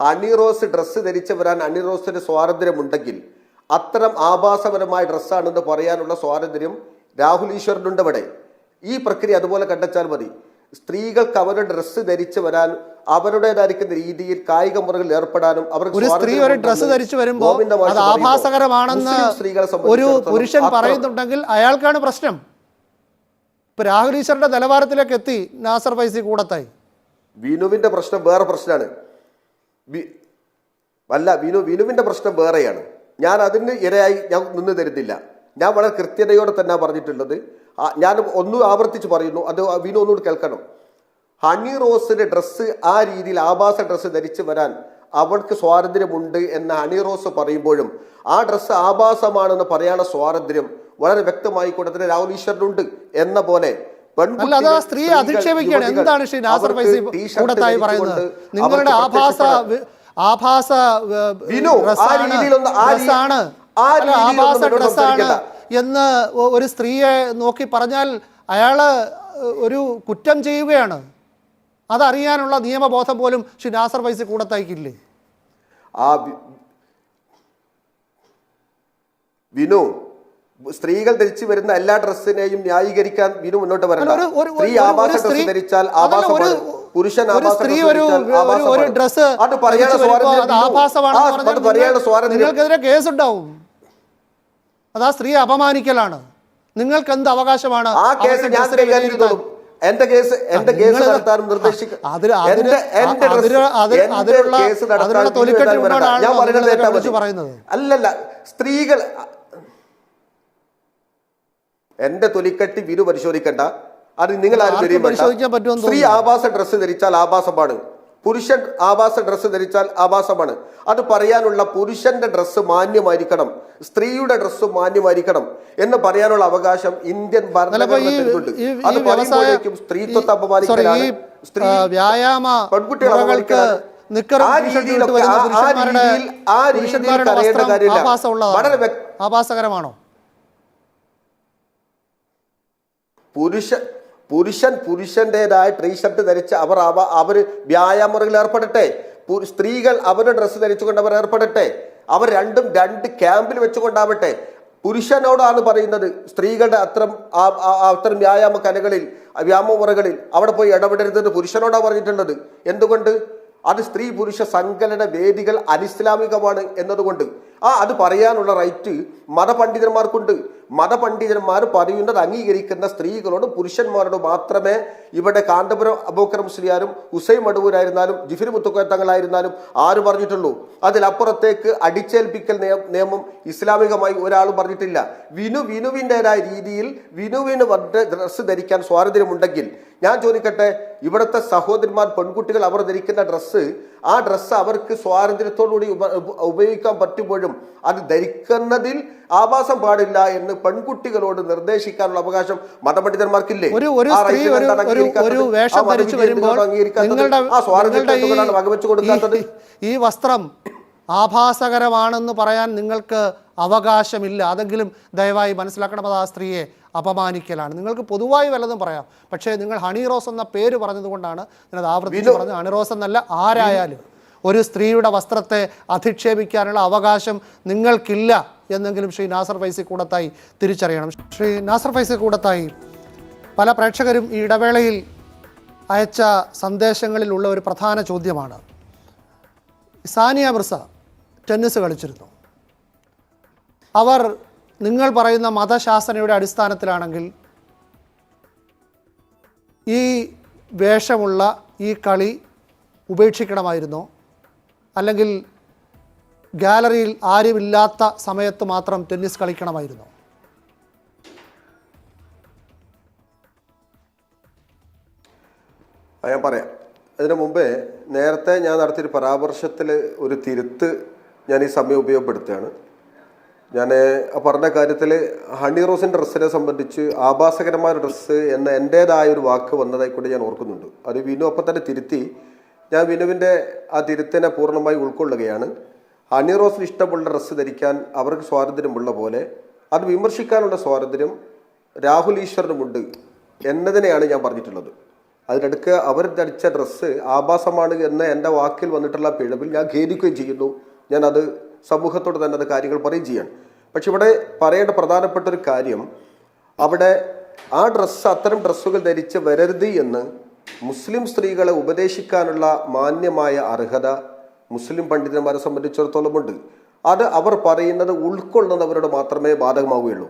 Honey Rose dress ധരിച്ച് വരാൻ honey റോസിന് സ്വാതന്ത്ര്യമുണ്ടെങ്കിൽ അത്തരം ആഭാസപരമായ ഡ്രസ്സാണെന്ന് പറയാനുള്ള സ്വാതന്ത്ര്യം രാഹുൽ ഈശ്വറിനുണ്ട് ഇവിടെ. ഈ പ്രക്രിയ അതുപോലെ കണ്ടെച്ചാൽ മതി. സ്ത്രീകൾക്ക് അവരുടെ ഡ്രസ്സ് ധരിച്ച് വരാൻ അവരുടേതായിരിക്കുന്ന രീതിയിൽ കായിക മുറകളിൽ ഏർപ്പെടാനും അവർക്ക് ഒരു സ്ത്രീ ഒരു ഡ്രസ്സ് ധരിച്ചു വരുമ്പോൾ അത് ആഭാസകരമാണെന്ന് സ്ത്രീകളെ ഒരു പുരുഷൻ പറയുന്നുണ്ടെങ്കിൽ അയാൾക്കാണ് പ്രശ്നം. ഇപ്പൊ രാഹുൽ ഈശ്വറിന്റെ നിലവാരത്തിലേക്ക് എത്തി നാസർ ഫൈസി കൂടത്തായി. വിനുവിന്റെ പ്രശ്നം വേറെ പ്രശ്നമാണ്. അല്ല വിനു വിനുവിന്റെ പ്രശ്നം വേറെയാണ്. ഞാൻ അതിന് ഇരയായി ഞാൻ നിന്ന് തരുന്നില്ല. ഞാൻ വളരെ കൃത്യതയോടെ തന്നെ പറഞ്ഞിട്ടുള്ളത്. ഞാൻ ഒന്നും ആവർത്തിച്ച് പറയുന്നു. അത് വിനു ഒന്നുകൂടി കേൾക്കണം. ഹണി റോസിന്റെ ഡ്രസ്സ് ആ രീതിയിൽ ആഭാസ ഡ്രസ്സ് ധരിച്ച് വരാൻ അവൾക്ക് സ്വാതന്ത്ര്യമുണ്ട് എന്ന് ഹണി റോസ് പറയുമ്പോഴും ആ ഡ്രസ്സ് ആഭാസമാണെന്ന് പറയാനുള്ള സ്വാതന്ത്ര്യം വളരെ വ്യക്തമായി കൊണ്ട് തന്നെ രാഹുൽ ഈശ്വരനുണ്ട് എന്ന പോലെ അല്ല അത് ആ സ്ത്രീയെ അധിക്ഷേപിക്കുകയാണ്. എന്താണ് ശ്രീ നാസർ ഫൈസി കൂടത്തായി പറയുന്നത്? നിങ്ങളുടെ ആഭാസ ആഭാസ ഡ്രസ്സാണ് ആഭാസ ഡ്രസ്സാണ് എന്ന് ഒരു സ്ത്രീയെ നോക്കി പറഞ്ഞാൽ അയാൾ ഒരു കുറ്റം ചെയ്യുകയാണ്. അതറിയാനുള്ള നിയമബോധം പോലും ശ്രീ നാസർ ഫൈസി കൂടത്തായിക്കില്ലേ? ആ വിനു സ്ത്രീകൾ ധരിച്ചു വരുന്ന എല്ലാ ഡ്രസ്സിനെയും ന്യായീകരിക്കാൻ വിനു മുന്നോട്ട് വരണം സ്ത്രീ ആഭാസ ധരിച്ചാൽ ഒരു- പുരുഷൻ സ്ത്രീ ഒരു ഒരു- അത് പറയാനുള്ള സ്വാതന്ത്ര്യം അത് ആ സ്ത്രീ അപമാനിക്കലാണ്. നിങ്ങൾക്ക് എന്ത് അവകാശമാണ് ആ കേസ് ഞാൻ ഡ്രസ്സിനെ കൈകാര്യം ചെയ്തോളും എന്റെ കേസ് എന്റെ കേസ് നടത്താനും നിർദ്ദേശിക്ക കേസ്. അല്ലല്ല സ്ത്രീകൾ എന്റെ തൊലിക്കട്ടി വിരു പരിശോധിക്കണ്ട. അത് നിങ്ങൾ ആരും സ്ത്രീ ആവാസ ആഭാസ ഡ്രസ്സ് ധരിച്ചാൽ ആഭാസമാണ് പുരുഷൻ ആഭാസ ഡ്രസ്സ് ധരിച്ചാൽ ആഭാസമാണ് അത് പറയാനുള്ള പുരുഷന്റെ ഡ്രസ്സ് മാന്യമായിരിക്കണം. സ്ത്രീയുടെ ഡ്രസ്സ് മാന്യമായിരിക്കണം എന്ന് പറയാനുള്ള അവകാശം ഇന്ത്യൻ പറയുമ്പോഴേക്കും സ്ത്രീത്വത്തെ അപമാനിക്കലാണ്. സ്ത്രീ ആ, വ്യായാമ പെൺകുട്ടികളെ വളരെ അപമാനിക്കലാണ്. നിക്കറും ആ ടീഷർട്ടും ഇട്ട് രീതിയിലൊക്കെ വരുന്ന ആ- ആ പുരുഷന്മാരുടെ രീതിയിൽ- ആ രീതിയിൽ പുരുഷന്മാരുടെ കരയേണ്ട വസ്ത്രം കാര്യമില്ല. വളരെ ആഭാസമുള്ളതാണ് വ്യക്ത- ആഭാസകരമാണോ പുരുഷ പുരുഷൻ പുരുഷന്റെതായ ട്രീ ഷർട്ട് ധരിച്ച് അവർ അവ- അവർ വ്യായാമങ്ങളിൽ ഏർപ്പെടട്ടെ. സ്ത്രീകൾ അവരുടെ ഡ്രസ്സ് ധരിച്ചുകൊണ്ട് അവർ ഏർപ്പെടട്ടെ. അവർ രണ്ടും രണ്ട് ക്യാമ്പിൽ വെച്ചുകൊണ്ടാവട്ടെ. പുരുഷനോടാണ് പറയുന്നത് സ്ത്രീകളുടെ അത്തരം അത്തരം വ്യായാമ കലകളിൽ വ്യായാമമുറകളിൽ അവിടെ പോയി ഇടപെടരുതെന്ന് പുരുഷനോടാണ് പറഞ്ഞിട്ടുള്ളത്. എന്തുകൊണ്ട്? അത് സ്ത്രീ പുരുഷ സങ്കലന വേദികൾ അനിസ്ലാമികമാണ് എന്നതുകൊണ്ട്. ആ അത് പറയാനുള്ള റൈറ്റ് മതപണ്ഡിതന്മാർക്കുണ്ട്. മതപണ്ഡിതന്മാർ പറയുന്നത് അംഗീകരിക്കുന്ന സ്ത്രീകളോടും പുരുഷന്മാരോട് മാത്രമേ ഇവിടെ കാന്തപുരം അബൂക്കർ മുസ്ലിയാരും ഹുസൈൻ മടവൂരായിരുന്നാലും ജിഫിർ മുത്തുക്കോത്തങ്ങളായിരുന്നാലും ആരും പറഞ്ഞിട്ടുള്ളൂ. അതിലപ്പുറത്തേക്ക് അടിച്ചേൽപ്പിക്കൽ നിയ- നിയമം ഇസ്ലാമികമായി ഒരാളും പറഞ്ഞിട്ടില്ല. വിനു വിനുവിന്റെതായ രീതിയിൽ വിനുവിന് ഡ്രസ്സ് ധരിക്കാൻ സ്വാതന്ത്ര്യമുണ്ടെങ്കിൽ ഞാൻ ചോദിക്കട്ടെ ഇവിടുത്തെ സഹോദരിമാർ പെൺകുട്ടികൾ അവർ ധരിക്കുന്ന ഡ്രസ്സ് ആ ഡ്രസ്സ് അവർക്ക് സ്വാതന്ത്ര്യത്തോടുകൂടി ഉപ- ഉപ- ഉപയോഗിക്കാൻ പറ്റുമ്പോഴും അത് ധരിക്കുന്നതിൽ ആഭാസം പാടില്ല എന്ന് പെൺകുട്ടികളോട് നിർദ്ദേശിക്കാനുള്ള അവകാശം മതപണ്ഡിതന്മാർക്കില്ലേ? വകവെച്ചു കൊടുക്കാത്തത് ഈ- ഈ വസ്ത്രം ആഭാസകരമാണെന്ന് പറയാൻ നിങ്ങൾക്ക് അവകാശമില്ല. അതെങ്കിലും ദയവായി മനസ്സിലാക്കണം. അത് ആ സ്ത്രീയെ അപമാനിക്കലാണ്. നിങ്ങൾക്ക് പൊതുവായി വല്ലതും പറയാം. പക്ഷേ നിങ്ങൾ ഹണി റോസ് എന്ന പേര് പറഞ്ഞതുകൊണ്ടാണ് ഞാനത് ആവർത്തിച്ച് പറഞ്ഞത്. ഹണി റോസ് എന്നല്ല ആരായാലും ഒരു സ്ത്രീയുടെ വസ്ത്രത്തെ അധിക്ഷേപിക്കാനുള്ള അവകാശം നിങ്ങൾക്കില്ല എന്നെങ്കിലും ശ്രീ നാസർ ഫൈസി കൂടത്തായി തിരിച്ചറിയണം. ശ്രീ നാസർ ഫൈസി കൂടത്തായി പല പ്രേക്ഷകരും ഈ ഇടവേളയിൽ അയച്ച സന്ദേശങ്ങളിലുള്ള ഒരു പ്രധാന ചോദ്യമാണ്. സാനിയ മിർസ ടെന്നീസ് കളിച്ചിരുന്നു. അവർ നിങ്ങൾ പറയുന്ന മതശാസനയുടെ അടിസ്ഥാനത്തിലാണെങ്കിൽ ഈ വേഷമുള്ള ഈ കളി ഉപേക്ഷിക്കണമായിരുന്നോ. അല്ലെങ്കിൽ ഗാലറിയിൽ ആരുമില്ലാത്ത സമയത്ത് മാത്രം ടെന്നീസ് കളിക്കണമായിരുന്നോ. ഞാൻ പറയാം. അതിനു മുമ്പേ നേരത്തെ ഞാൻ നടത്തിയൊരു പരാമർശത്തിൽ ഒരു തിരുത്ത് ഞാൻ ഈ സമയം ഉപയോഗപ്പെടുത്തുകയാണ്. ഞാൻ പറഞ്ഞ കാര്യത്തിൽ ഹണി റോസിന്റെ ഡ്രസ്സിനെ സംബന്ധിച്ച് ആഭാസകരമായ ഡ്രസ്സ് എന്ന എന്റേതായ ഒരു വാക്ക് വന്നതായി കൂടി ഞാൻ ഓർക്കുന്നുണ്ട്. അത് വിനു അപ്പം തന്നെ തിരുത്തി. ഞാൻ വിനുവിന്റെ ആ തിരുത്തിനെ പൂർണമായി ഉൾക്കൊള്ളുകയാണ്. ഹണി റോസിന് ഇഷ്ടമുള്ള ഡ്രസ്സ് ധരിക്കാൻ അവർക്ക് സ്വാതന്ത്ര്യമുള്ള പോലെ അത് വിമർശിക്കാനുള്ള സ്വാതന്ത്ര്യം രാഹുൽ ഈശ്വറിനുമുണ്ട് എന്നതിനെയാണ് ഞാൻ പറഞ്ഞിട്ടുള്ളത്. അതിനടുക്ക് അവർ ധരിച്ച ഡ്രസ്സ് ആഭാസമാണ് എന്ന എന്റെ വാക്കിൽ വന്നിട്ടുള്ള പിഴവിൽ ഞാൻ ഖേദിക്കുകയും ചെയ്യുന്നു. ഞാൻ അത് സമൂഹത്തോട് തന്നെ അത് കാര്യങ്ങൾ പറയുകയും ചെയ്യാണ് പക്ഷെ ഇവിടെ പറയേണ്ട പ്രധാനപ്പെട്ട ഒരു കാര്യം അവിടെ ആ ഡ്രസ്സ് അത്തരം ഡ്രസ്സുകൾ ധരിച്ച് വരരുത് എന്ന് മുസ്ലിം സ്ത്രീകളെ ഉപദേശിക്കാനുള്ള മാന്യമായ അർഹത മുസ്ലിം പണ്ഡിതന്മാരെ സംബന്ധിച്ചിടത്തോളം ഉണ്ട്. അത് അവർ പറയുന്നത് ഉൾക്കൊള്ളുന്നവരോട് മാത്രമേ ബാധകമാവുകയുള്ളൂ.